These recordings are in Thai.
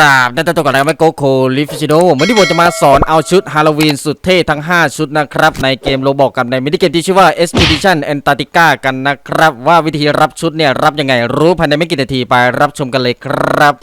รับได้ตัวกันแล้วไม่โกโคลิฟิชิโดวันนี้ผมจะมาสอนเอาชุดฮาโลวีนสุดเท่ทั้ง 5 ชุดนะครับ ในเกมโรบอกกับในมินิเกมที่ชื่อว่า Expedition Antarctica กันนะครับ ว่าวิธีรับชุดเนี่ย รับยังไงรู้ภายในไม่กี่นาทีไปรับชมกันเลยครับ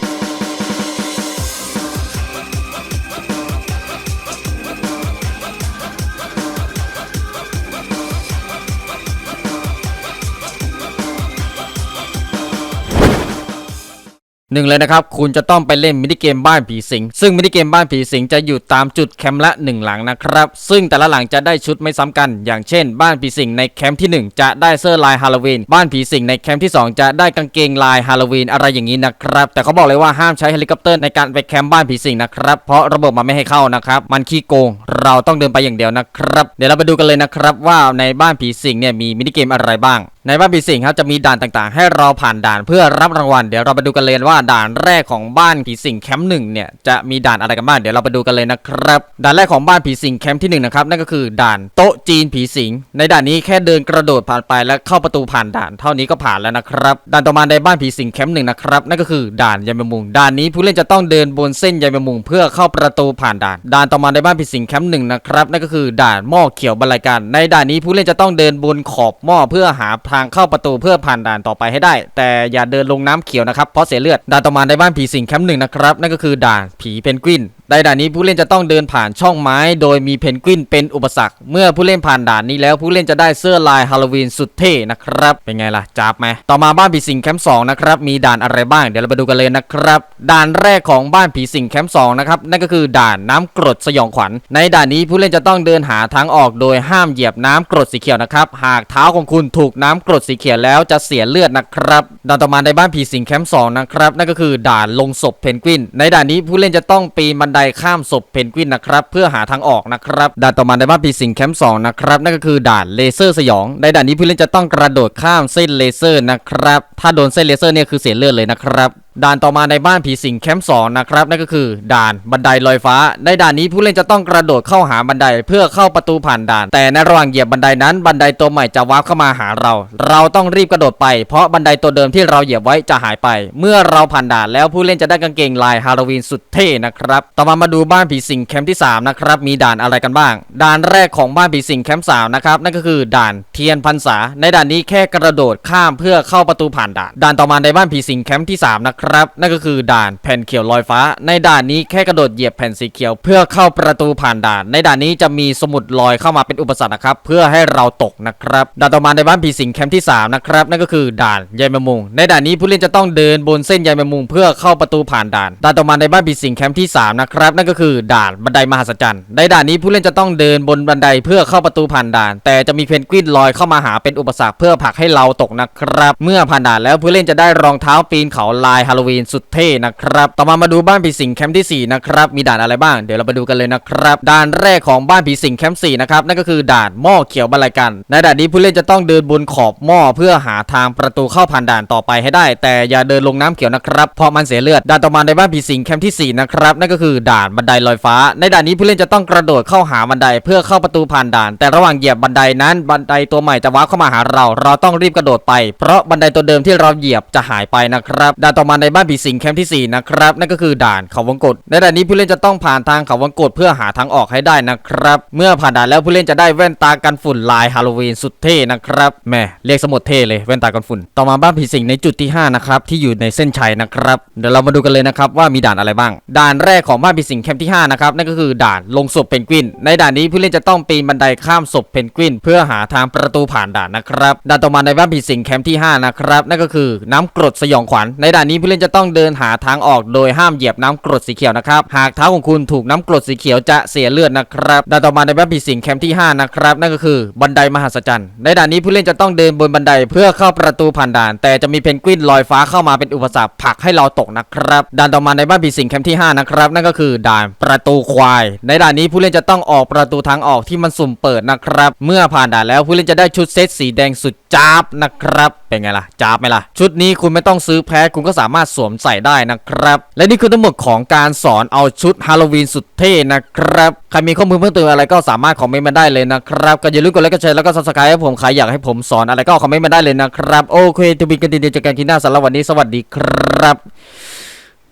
หนึ่งเลยนะครับ คุณจะต้องไปเล่นมินิเกมบ้านผีสิง ซึ่งมินิเกมบ้านผีสิงจะอยู่ตามจุดแคมป์ละหนึ่งหลังนะครับ ซึ่งแต่ละหลังจะได้ชุดไม่ซ้ำกัน อย่างเช่น บ้านผีสิงในแคมป์ที่ 1 จะได้เสื้อลายฮาโลวีน บ้านผีสิงในแคมป์ที่ 2 จะได้กางเกงลายฮาโลวีนอะไรอย่างนี้นะครับ แต่เขาบอกเลยว่าห้ามใช้เฮลิคอปเตอร์ในการไปแคมป์บ้านผีสิงนะครับ เพราะระบบมันไม่ให้เข้านะครับ มันขี้โกง เราต้องเดินไปอย่างเดียวนะครับ เดี๋ยวเราไปดูกันเลยนะครับว่าในบ้านผีสิงเนี่ยมีมินิเกมอะไรบ้างในบ้านผีสิงครับจะมีด่านต่างๆ ให้เราผ่านด่านเพื่อรับรางวัลเดี๋ยวเราไปดูกันเลยว่าด่านแรกของบ้านผีสิงแคมป์หนึ่งเนี่ยจะมีด่านอะไรกันบ้างเดี๋ยวเราไปดูกันเลยนะครับด่านแรกของบ้านผีสิงแคมป์ที่หนึ่งนะครับนั่นก็คือด่านโต๊ะจีนผีสิงในด่านนี้แค่เดินกระโดดผ่านไปแล้วเข้าประตูผ่านด่านเท่านี้ก็ผ่านแล้วนะครับด่านต่อมาในบ้านผีสิงแคมป์หนึ่งนะครับนั่นก็คือด่านยายแมงมุมด่านนี้ผู้เล่นจะต้องเดินบนเส้นยายแมงมุมเพื่อเข้าประตูผ่านด่าน ด่านต่อมาในบ้านผีสิงแคมป์หนึ่งนะครับนั่นก็คือด่านหม้อเขียวบรรลัยการในด่านนี้ผู้เล่นจะต้องเดินบนขอบหม้อเพื่อหาทางเข้าประตูเพื่อผ่านด่านต่อไปให้ได้ แต่อย่าเดินลงน้ำเขียวนะครับเพราะเสียเลือดด่านต่อมาในบ้านผีสิงแคมป์หนึ่งนะครับนั่นก็คือด่านผีเพนกวิน ในด่านนี้ผู้เล่นจะต้องเดินผ่านช่องไม้ โดยมีเพนกวินเป็นอุปสรรค เมื่อผู้เล่นผ่านด่านนี้แล้วผู้เล่นจะได้เสื้อลายฮาโลวีนสุดเท่นะครับ เป็นไงล่ะจับไหมต่อมาบ้านผีสิงแคมป์สองนะครับ มีด่านอะไรบ้างเดี๋ยวเราไปดูกันเลยนะครับ ด่านแรกของบ้านผีสิงแคมป์สองนะครับ นั่นก็คือด่านน้ำกรดสยองขวัญ ในด่านนี้ผู้เล่นจะต้องเดินหาทางออกโดยห้ามเหยียบน้ำกรดสีเขียวนะครับ หากเท้าของคุณถูกน้ำกรดสีเขียวแล้วจะเสียเลือดนะครับ ด่านต่อมาในบ้านผีสิงแคมป์สองนะครับนั่นก็คือด่านลงศพเพนกวิน ในด่านนี้ผู้เล่นจะต้องปีนบันไดข้ามศพเพนกวินนะครับเพื่อหาทางออกนะครับด่านต่อมาในบ้านผีสิงแคมป์สองนะครับนั่นก็คือด่านเลเซอร์สยอง ในด่านนี้ผู้เล่นจะต้องกระโดดข้ามเส้นเลเซอร์นะครับถ้าโดนเส้นเลเซอร์เนี่ยคือเสียเลือดเลยนะครับ ด่านต่อมาในบ้านผีสิงแคมป์สองนะครับนั่นก็คือ ด่านบันไดลอยฟ้า ในด่านนี้ผู้เล่นจะต้องกระโดดเข้าหาบันไดเพื่อเข้าประตูผ่านด่าน แต่ในระหว่างเหยียบบันไดนั้นบันไดตัวใหม่จะวาร์ปเข้ามาหาเรา เราต้องรีบกระโดดไปเพราะบันไดตัวเดิมที่เราเหยียบไว้จะหายไป เมื่อเราผ่านด่านแล้วผู้เล่นจะได้กางเกงลายฮาโลวีนสุดเท่นะครับต่อมามาดูบ้านผีสิงแคมป์ที่สามนะครับมีด่านอะไรกันบ้าง ด่านแรกของบ้านผีสิงแคมป์สามนะครับนั่นก็คือด่านเทียนพรรษา ในด่านนี้แค่กระโดดข้ามเพื่อเข้าประตูผ่านด่าน ด่านต่อมาในบ้านผีสิงแคมป์ที่สามนะครับ นั่นก็คือด่านแผ่นเขียวลอยฟ้า ในด่านนี้แค่กระโดดเหยียบแผ่นสีเขียว เพื่อเข้าประตูผ่านด่าน ในด่านนี้จะมีสมุดลอยเข้ามาเป็นอุปสรรคนะครับเพื่อให้เราตกนะครับด่านต่อมาในบ้านผีสิงแคมป์ที่สามนะครับนั่นก็คือด่านยายแมงมุมในด่านนี้ผู้เล่นจะต้องเดินบนเส้นยายแมงมุมเพื่อเข้าประตูผ่านด่านด่านต่อมาในบ้านผีสิงแคมป์ที่สามนะครับนั่นก็คือด่านบันไดมหัศจรรย์ในด่านนี้ผู้เล่นจะต้องเดินบนบันไดเพื่อเข้าประตูผ่านด่าน แต่จะมีเพนกวินลอยเข้ามาหาเป็นอุปสรรคเพื่อผลักให้เราตกนะครับ เมื่อผ่านด่านแล้วผู้เล่นจะได้รองเท้าปีนเขาลายฮาโลวีนสุดเท่นะครับ ต่อมามาดูบ้านผีสิงแคมป์ที่สี่นะครับ มีด่านอะไรบ้าง เดี๋ยวเราไปดูกันเลยนะครับ ด่านแรกของบ้านผีสิงแคมป์สี่นะครับ นั่นก็คือด่านหม้อเขียวบรรลัยกัน ในด่านนี้ผู้เล่นจะต้องเดินบนขอบหม้อเพื่อหาทางประตูเข้าผ่านด่านต่อไปให้ได้ แต่อย่าเดินลงน้ำเขียวนะครับ เพราะมันเสียเลือด ด่านต่อมาในบ้านผีสิงแคมป์ที่สี่นะครับ นั่นก็คือด่านบันไดลอยฟ้า ในด่านนี้ผู้เล่นจะต้องกระโดดเข้าหาบันไดเพื่อเข้าประตูผ่านด่าน แต่ระหว่างเหยียบบันไดนั้น บันไดตัวใหม่จะว้าเข้ามาหาเรา เราต้องรีบกระโดดไป เพราะบันไดตัวเดิมที่เราเหยียบจะหายไปนะครับ ด่านต่อมาในบ้านผีสิงแคมป์ที่สี่นะครับ นั่นก็คือด่านเขาวังกตในด่านนี้ผู้เล่นจะต้องผ่านทางเขาวังกตเพื่อหาทางออกให้ได้นะครับ เมื่อผ่านด่านแล้วผู้เล่นจะได้แว่นตากันฝุ่นลายฮาโลวีนสุดเท่นะครับแหม่เรียกสมุดเท่เลยแว่นตากันฝุ่น ต่อมาบ้านผีสิงในจุดที่ห้านะครับ ที่อยู่ในเส้นชัยนะครับ เดี๋ยวเรามาดูกันเลยนะครับว่ามีด่านอะไรบ้าง ด่านแรกของบ้านผีสิงแคมป์ที่ห้านะครับ นั่นก็คือด่านลงศพเพนกวิน ในด่านนี้ผู้เล่นจะต้องปีนบันไดข้ามศพเพนกวิน เพื่อหาทางประตูผ่านด่านนะครับ ด่านต่อมาในบ้านผีสิงแคมป์ที่ห้านะครับ นั่นก็คือน้ำกรดสยองขวัญ ในด่านนี้ผูู้้เล่นจะต้องเดินหาทางออกโดยห้ามเหยียบน้ำกรดสีเขียวนะครับ หากเท้าของคุณถูกน้ำกรดสีเขียวจะเสียเลือดนะครับด่านต่อมาในบ้านผีสิงแคมป์ที่ห้านะครับ นั่นก็คือบันไดมหัศจรรย์ ในด่านนี้ผู้เล่นจะต้องเดินบนบันไดเพื่อเข้าประตูผ่านด่าน แต่จะมีเพนกวินลอยฟ้าเข้ามาเป็นอุปสรรคผลักให้เราตกนะครับ ด่านต่อมาในบ้านผีสิงแคมป์ที่ห้านะครับ นั่นก็คือด่านประตูควาย ในด่านนี้ผู้เล่นจะต้องออกประตูทางออกที่มันสุ่มเปิดนะครับ เมื่อผ่านด่านแล้วผู้เล่นจะได้ชุดเซตสีแดงสุดจ้าบนะครับ เป็นไงล่ะจ้าบไหมล่ะ ชุดนี้คุณไม่ต้องซื้อแพ้คุณก็สามารถสวมใส่ได้นะครับ และนี่คือทั้งหมดของการสอนเอาชุดฮาโลวีนสุดเท่นะครับ ใครมีข้อมูลเพิ่มเติมอะไรก็สามารถคอมเมนต์มาได้เลยนะครับ ก็อย่าลืมกดไลค์กดแชร์แล้วก็ซับสไครต์ให้ผมใครอยากให้ผมสอนอะไรก็คอมเมนต์มาได้เลยนะครับ โอเคทูบินกันดีๆเจอกันทีหน้าสำหรับวันนี้สวัสดีครับ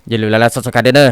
อย่าลืมแล้วซับสไครต์เด้อ